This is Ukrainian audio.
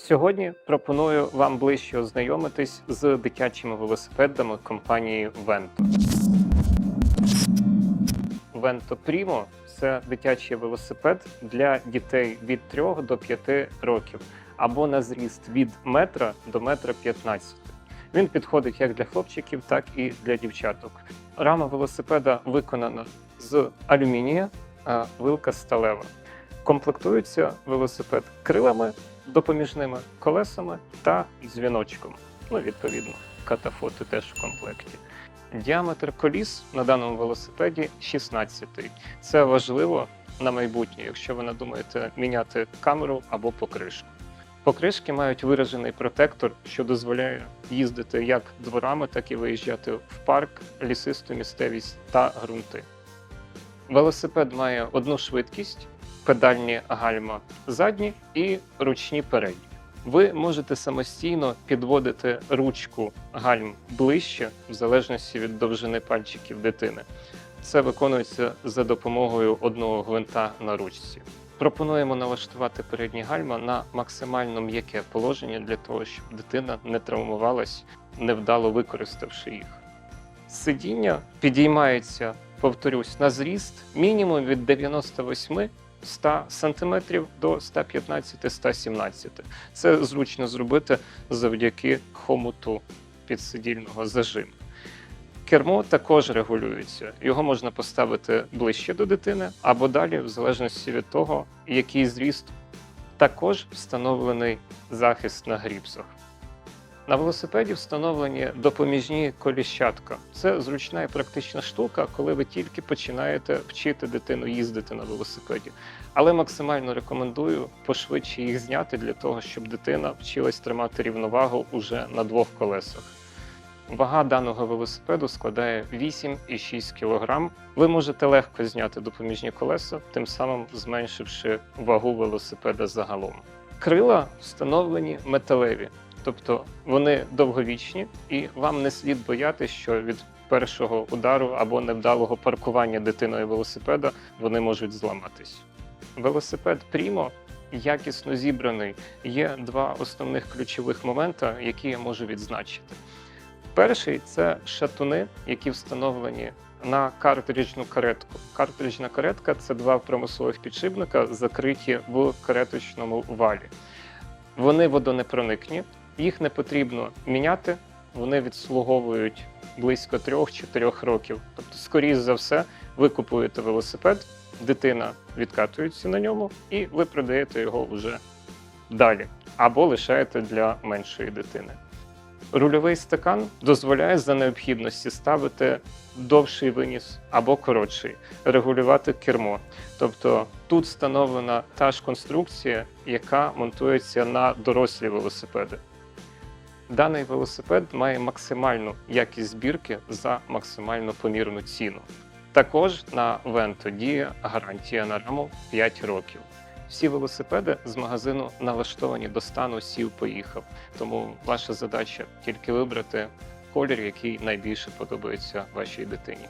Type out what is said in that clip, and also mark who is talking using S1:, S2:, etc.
S1: Сьогодні пропоную вам ближче ознайомитись з дитячими велосипедами компанії Vento. Vento Primo – це дитячий велосипед для дітей від 3 до 5 років або на зріст від метра до метра 15. Він підходить як для хлопчиків, так і для дівчаток. Рама велосипеда виконана з алюмінія, а вилка сталева. Комплектується велосипед крилами, допоміжними колесами та дзвіночком. Ну, відповідно, катафоти теж в комплекті. Діаметр коліс на даному велосипеді 16. Це важливо на майбутнє, якщо ви надумаєте міняти камеру або покришку. Покришки мають виражений протектор, що дозволяє їздити як дворами, так і виїжджати в парк, лісисту місцевість та ґрунти. Велосипед має одну швидкість, педальні гальма задні і ручні передні. Ви можете самостійно підводити ручку гальм ближче, в залежності від довжини пальчиків дитини. Це виконується за допомогою одного гвинта на ручці. Пропонуємо налаштувати передні гальма на максимально м'яке положення для того, щоб дитина не травмувалась, невдало використавши їх. Сидіння підіймається, повторюсь, на зріст мінімум від 98 100 см до 115-117 Це зручно зробити завдяки хомуту підсидільного зажиму. Кермо також регулюється. Його можна поставити ближче до дитини або далі, в залежності від того, який зріст. Також встановлений захист на гріпсах. На велосипеді встановлені допоміжні коліщатка. Це зручна і практична штука, коли ви тільки починаєте вчити дитину їздити на велосипеді. Але максимально рекомендую пошвидше їх зняти для того, щоб дитина вчилась тримати рівновагу уже на двох колесах. Вага даного велосипеду складає 8,6 кг. Ви можете легко зняти допоміжні колеса, тим самим зменшивши вагу велосипеда загалом. Крила встановлені металеві, тобто вони довговічні, і вам не слід боятися, що від першого удару або невдалого паркування дитиною велосипеда вони можуть зламатись. Велосипед Primo якісно зібраний. Є два основних ключових моменти, які я можу відзначити. Перший це шатуни, які встановлені на картриджну каретку. Картриджна каретка це два промислових підшипника, закриті в кареточному валі. Вони водонепроникні, їх не потрібно міняти, вони відслуговують близько 3-4 років. Тобто, скоріш за все, ви купуєте велосипед, дитина відкатується на ньому, і ви продаєте його вже далі або лишаєте для меншої дитини. Рульовий стакан дозволяє за необхідності ставити довший виніс або коротший, регулювати кермо. Тобто тут встановлена та ж конструкція, яка монтується на дорослі велосипеди. Даний велосипед має максимальну якість збірки за максимально помірну ціну. Також на Vento діє гарантія на раму 5 років. Всі велосипеди з магазину налаштовані до стану сів поїхав. Тому ваша задача тільки вибрати колір, який найбільше подобається вашій дитині.